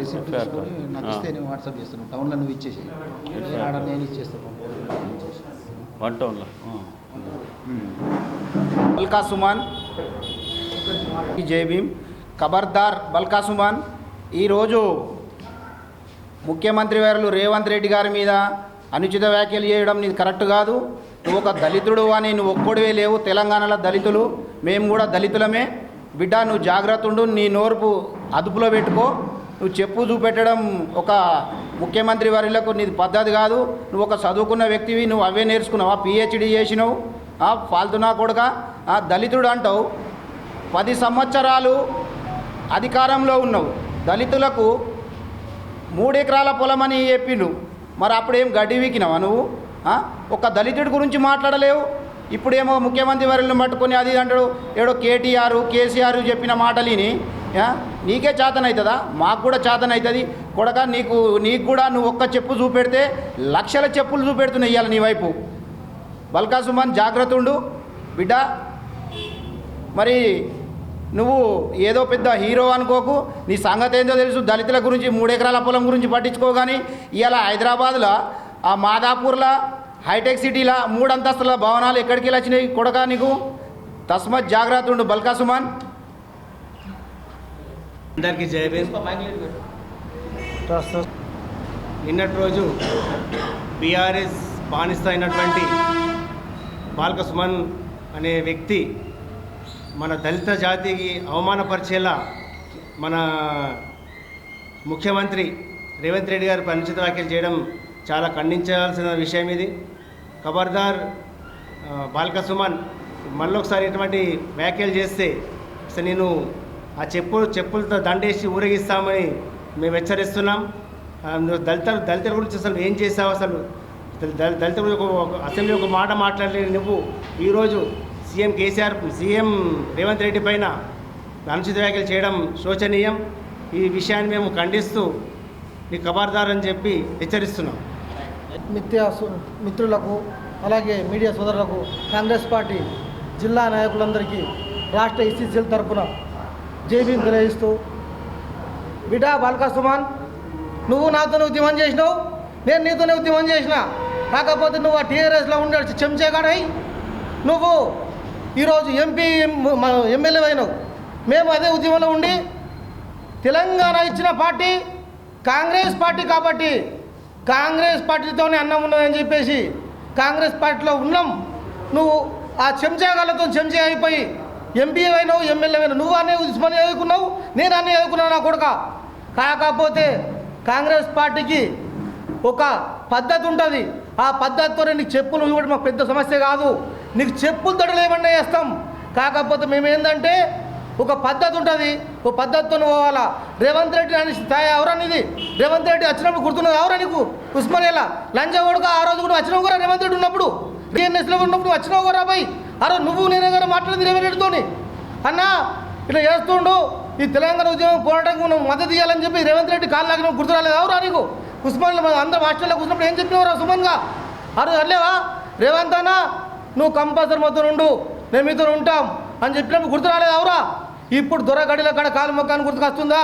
Receipt FIR తీసుకొని. నాకు. ఇస్తే నేను వాట్సాప్ చేస్తాను టౌన్లో నువ్వు ఇచ్చేసి ఆడ నేను ఇచ్చేస్తాను. వన్ టౌన్లో. బల్కా సుమాన్ జై భీమ్. ఖబర్దార్ బల్కా సుమాన్. ఈరోజు ముఖ్యమంత్రి వారు రేవంత్ రెడ్డి గారి మీద అనుచిత వ్యాఖ్యలు చేయడం నీది కరెక్ట్ కాదు. నువ్వు ఒక దళితుడు అని నువ్వు ఒక్కడివే లేవు. తెలంగాణలో దళితులు మేము కూడా దళితులమే. బిడ్డ నువ్వు జాగ్రత్త ఉండు నీ నోరుపు అదుపులో పెట్టుకో. నువ్వు చెప్పు చూపెట్టడం ఒక ముఖ్యమంత్రి వారిలకు నీది పద్ధతి కాదు. నువ్వు ఒక చదువుకున్న వ్యక్తివి నువ్వు అవే నేర్చుకున్నావా. పిహెచ్డి చేసినావు ఆ, ఫాల్తునా కొడుక ఆ, దళితుడు అంటావు. పది సంవత్సరాలు అధికారంలో ఉన్నావు. దళితులకు మూడెకరాల పొలం అని చెప్పిండు. మరి అప్పుడేం గడ్డి వీకినావా నువ్వు? ఒక దళితుడి గురించి మాట్లాడలేవు. ఇప్పుడేమో ముఖ్యమంత్రి వారిని పట్టుకొని అది అంటాడు. ఏడో కేటీఆర్ కేసీఆర్ చెప్పిన మాటలిని నీకే చేతనవుతుందా మాకు కూడా చేతనవుతుంది కొడక నీకు నీకు కూడా నువ్వు ఒక్క చెప్పు చూపెడితే లక్షల చెప్పులు చూపెడుతున్నాయి ఇవాళ నీ వైపు. బల్కా సుమన్ జాగ్రత్త ఉండు. బిడ్డ మరి నువ్వు ఏదో పెద్ద హీరో అనుకోకు. నీ సంగతి ఏందో తెలుసు. దళితుల గురించి మూడెకరాల పొలం గురించి పట్టించుకో కానీ ఇవాళ హైదరాబాద్లో ఆ మాదాపూర్లో హైటెక్ సిటీలో మూడు అంతస్తుల భవనాలు ఎక్కడికి వెళ్ళి వచ్చినాయి కొడక నీకు. తస్మత్ జాగ్రత్త ఉండు బల్కా సుమన్. అందరికీ జై భీమ్. నిన్నటి రోజు బీఆర్ఎస్ బానిస అయినటువంటి బాలక సుమన్ అనే వ్యక్తి మన దళిత జాతికి అవమానపరిచేలా మన ముఖ్యమంత్రి రేవంత్ రెడ్డి గారు అనుచిత వ్యాఖ్యలు చేయడం చాలా ఖండించాల్సిన విషయం ఇది. ఖబర్దార్ ఆ, బాలక సుమన్ మళ్ళొకసారి ఇటువంటి వ్యాఖ్యలు చేస్తే అసలు నేను ఆ చెప్పు చెప్పులతో దండేసి ఊరేగిస్తామని మేము హెచ్చరిస్తున్నాం. ఆ, దళిత దళితుల గురించి అసలు ఏం చేసావు అసలు? దళిత దళితుల గురించి ఒక అసెంబ్లీ ఒక మాట మాట్లాడలేని నువ్వు. ఈరోజు సీఎం కేసీఆర్ సీఎం రేవంత్ రెడ్డి పైన అనుచిత వ్యాఖ్యలు చేయడం శోచనీయం. ఈ విషయాన్ని మేము ఖండిస్తూ ఈ ఖబర్దార్ అని చెప్పి హెచ్చరిస్తున్నాం. మిత్య మిత్రులకు అలాగే మీడియా సోదరులకు కాంగ్రెస్ పార్టీ జిల్లా నాయకులందరికీ రాష్ట్ర ఈసీసీల తరపున జైభీం తెలియజేస్తూ బిడా బాల్కా సుమాన్ నువ్వు నాతోనే ఉద్యమం చేసినావు? నేను నీతోనే ఉద్యమం చేసిన? కాకపోతే నువ్వు ఆ టీఆర్ఎస్లో ఉండే చెంచేగాడై నువ్వు ఈరోజు ఎంపీ ఎమ్మెల్యే అయినావు. మేము అదే ఉద్యమంలో ఉండి తెలంగాణ ఇచ్చిన పార్టీ కాంగ్రెస్ పార్టీ కాబట్టి కాంగ్రెస్ పార్టీతోనే అన్నం ఉన్నదని చెప్పేసి కాంగ్రెస్ పార్టీలో ఉన్నాం. నువ్వు ఆ చెంచాగాళ్ళతో చెంచా అయిపోయి ఎంపీ అయినావు ఎమ్మెల్యే అయినావు నువ్వు అన్నీ ఉస్మాని చదువుకున్నావు నేను అన్నీ చదువుకున్నావు నా కొడుక. కాకపోతే కాంగ్రెస్ పార్టీకి ఒక పద్ధతి ఉంటుంది. ఆ పద్ధతితో నీకు చెప్పులు ఇవ్వడం మాకు పెద్ద సమస్య కాదు. నీకు చెప్పులు తడలు ఏమన్నా చేస్తాం. కాకపోతే మేము ఏంటంటే ఒక పద్ధతి ఉంటుంది. ఒక పద్ధతితో పోవాలా రేవంత్ రెడ్డి అని స్థాయి ఎవరనేది? రేవంత్ రెడ్డి వచ్చినప్పుడు గుర్తున్నది ఎవరా నీకు? ఉస్మానియాలా లంజ కొడుకు ఆ రోజు కూడా వచ్చినావు కూడా రేవంత్ రెడ్డి ఉన్నప్పుడు. టీఎన్ఎస్లో ఉన్నప్పుడు వచ్చినావు కూడా బాయ్. ఆ నువ్వు నేనే కదా మాట్లాడింది రేవంత్ అన్నా ఇట్లా చేస్తుండు ఈ తెలంగాణ ఉద్యమం పోరాటానికి మనం మద్దతు ఇవ్వాలని చెప్పి రేవంత్ రెడ్డి కాలు లాగిన గుర్తు రాలేదు నీకు? ఉస్మాన్లో మనం అందరం హాస్టల్లో కూర్చున్నప్పుడు ఏం చెప్పినవరా సుమన్గా అరే అర్లేవా రేవంత్ అన్న నువ్వు కంపల్సరీ మొత్తం ఉండు మేము మీతో ఉంటాం అని చెప్పినప్పుడు గుర్తు రాలేదు ఎవరా ఇప్పుడు దొరగడిలో కాడ కాలు మొక్కాన్ని గుర్తుకొస్తుందా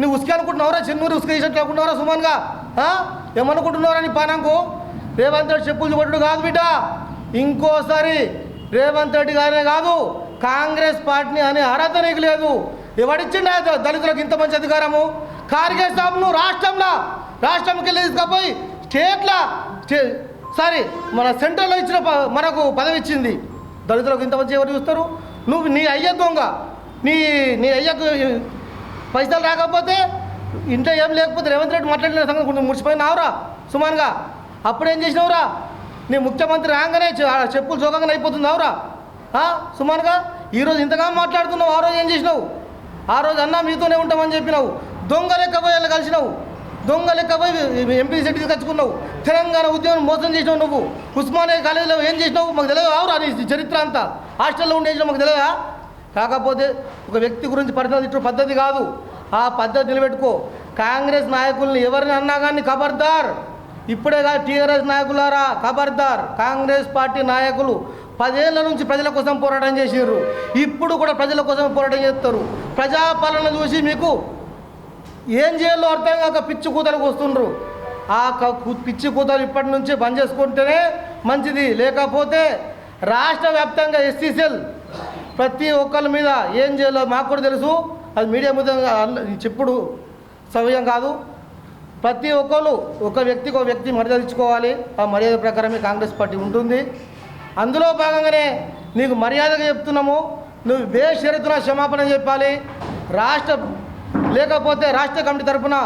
నువ్వు ఉసుక అనుకుంటున్నావురా చెన్నూరు ఉసుక వేసినట్లు అనుకుంటున్నారా సుమన్గా ఏమనుకుంటున్నావురా నీ పానంకు? రేవంత్ రెడ్డి చెప్పులు చూపట్టుడు కాదు బిడ్డ. ఇంకోసారి రేవంత్ రెడ్డి గారే కాదు కాంగ్రెస్ పార్టీని అనే అర్హత నీకు లేదు. ఎవడిచ్చిండ దళితులకు ఇంత మంచి అధికారము? కార్గే సాబ్ను రాష్ట్రంలో రాష్ట్రంకి వెళ్ళి తీసుకపోయి స్టేట్ల సారీ మన సెంట్రల్లో ఇచ్చిన మనకు పదవి ఇచ్చింది దళితులకు ఇంత మంచి ఎవరు చూస్తారు? నువ్వు నీ అయ్య దొంగ. నీ నీ అయ్యకు పైసలు రాకపోతే ఇంట్లో ఏం లేకపోతే రేవంత్ రెడ్డి మాట్లాడిన సంగతి కొంచెం ముడిచిపోయినావురా సుమారుగా అప్పుడు ఏం చేసినావురా? నీ ముఖ్యమంత్రి రాగానే చెప్పులు జోగంగానే అయిపోతుంది సుమారుగా ఆ, ఈరోజు ఇంతగా మాట్లాడుతున్నావు ఆ రోజు ఏం చేసినావు? ఆ రోజు అన్నా మీతోనే ఉంటామని చెప్పినావు. దొంగ లెక్కపోయి కలిసినావు. దొంగ లెక్కపోయి ఎంపీ సెట్ తెచ్చుకున్నావు తెలంగాణ ఉద్యోగం మోసం చేసినావు నువ్వు. ఉస్మానియా కాలేజీలో ఏం చేసినావు? మాకు తెలియదు ఆవురా నీ చరిత్ర అంతా? హాస్టల్లో ఉండే మాకు తెలియదా? కాకపోతే ఒక వ్యక్తి గురించి పరిణామం ఇట్టు పద్ధతి కాదు. ఆ పద్ధతి నిలబెట్టుకో. కాంగ్రెస్ నాయకుల్ని ఎవరిని అన్నా కానీ ఖబర్దార్ ఇప్పుడే కాదు టీఆర్ఎస్ నాయకులారా ఖబర్దార్ కాంగ్రెస్ పార్టీ నాయకులు. పదేళ్ళ నుంచి ప్రజల కోసం పోరాటం చేసారు ఇప్పుడు కూడా ప్రజల కోసం పోరాటం చేస్తారు. ప్రజాపాలన చూసి మీకు ఏం చేయాలో అర్థం కాక పిచ్చి కూతలకు వస్తుండ్రు. ఆ పిచ్చి కూతలు ఇప్పటి నుంచి బంద్ చేసుకుంటేనే మంచిది. లేకపోతే రాష్ట్ర వ్యాప్తంగా ఎస్టీసీఎల్ ప్రతి ఒక్కరి మీద ఏం చేయాలో మాకు కూడా తెలుసు. అది మీడియా మీద చెప్పుడు సవ్యం కాదు. ప్రతి ఒక్కరు ఒక వ్యక్తికి ఒక వ్యక్తి మర్యాద ఇచ్చుకోవాలి. ఆ మర్యాద ప్రకారమే కాంగ్రెస్ పార్టీ ఉంటుంది. అందులో భాగంగానే నీకు మర్యాదగా చెప్తున్నాము. నువ్వు బేషరతున క్షమాపణ చెప్పాలి. రాష్ట్ర లేకపోతే రాష్ట్ర కమిటీ తరఫున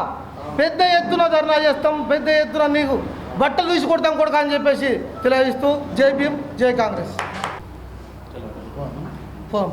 పెద్ద ఎత్తున ధర్నా చేస్తాం. పెద్ద ఎత్తున నీకు బట్టలు తీసి కొడతాం కొడక అని చెప్పేసి తెలియజేస్తూ జై భీమ్ జై కాంగ్రెస్. ఫోన్